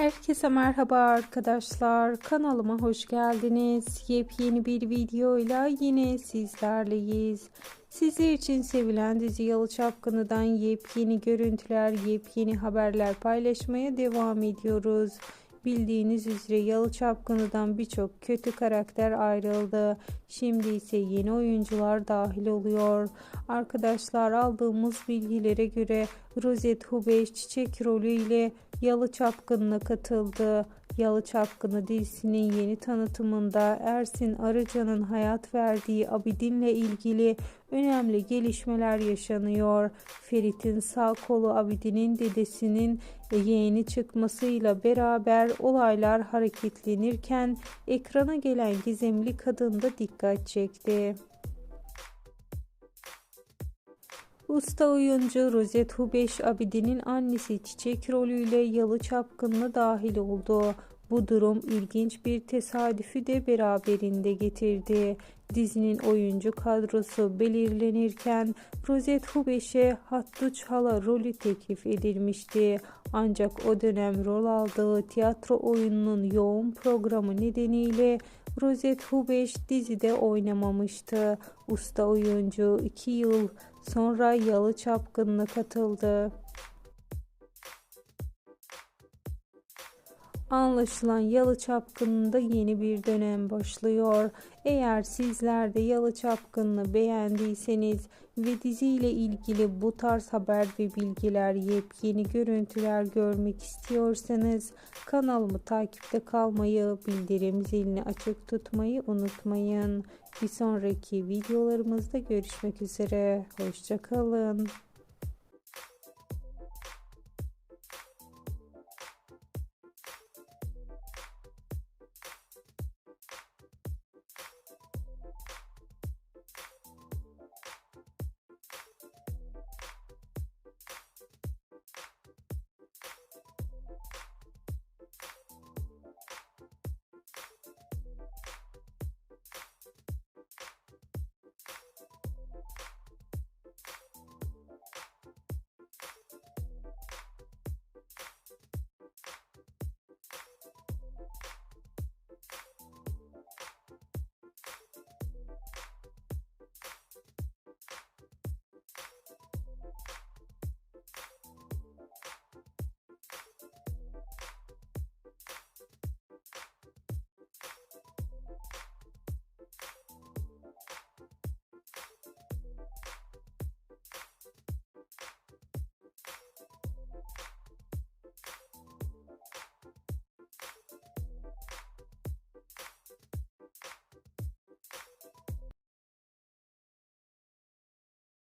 Herkese merhaba arkadaşlar. Kanalıma hoş geldiniz. Yepyeni bir videoyla yine sizlerleyiz. Sizler için sevilen dizi Yalı Çapkını'dan yepyeni görüntüler, yepyeni haberler paylaşmaya devam ediyoruz. Bildiğiniz üzere Yalı Çapkını'dan birçok kötü karakter ayrıldı. Şimdi ise yeni oyuncular dahil oluyor. Arkadaşlar aldığımız bilgilere göre Rozet Hubeş çiçek rolüyle Yalı Çapkını'na katıldı. Yalı Çapkını dizisinin yeni tanıtımında Ersin Arıcan'ın hayat verdiği Abidin'le ilgili önemli gelişmeler yaşanıyor. Ferit'in sağ kolu Abidin'in dedesinin yeğeni çıkmasıyla beraber olaylar hareketlenirken ekrana gelen gizemli kadın da dikkat çekti. Usta oyuncu Rozet Hubeş Abidin'in annesi Çiçek rolüyle Yalı Çapkın'la dahil oldu. Bu durum ilginç bir tesadüfü de beraberinde getirdi. Dizinin oyuncu kadrosu belirlenirken Rozet Hubeş'e Hattuç Hala rolü teklif edilmişti. Ancak o dönem rol aldığı tiyatro oyununun yoğun programı nedeniyle Rozet Hubeş dizide oynamamıştı. Usta oyuncu 2 yıl sonra Yalı Çapkın'ına katıldı. Anlaşılan Yalı Çapkını'nda yeni bir dönem başlıyor. Eğer sizler de Yalı Çapkını'nı beğendiyseniz ve diziyle ilgili bu tarz haber ve bilgiler, yepyeni görüntüler görmek istiyorsanız kanalımı takipte kalmayı, bildirim zilini açık tutmayı unutmayın. Bir sonraki videolarımızda görüşmek üzere. Hoşçakalın.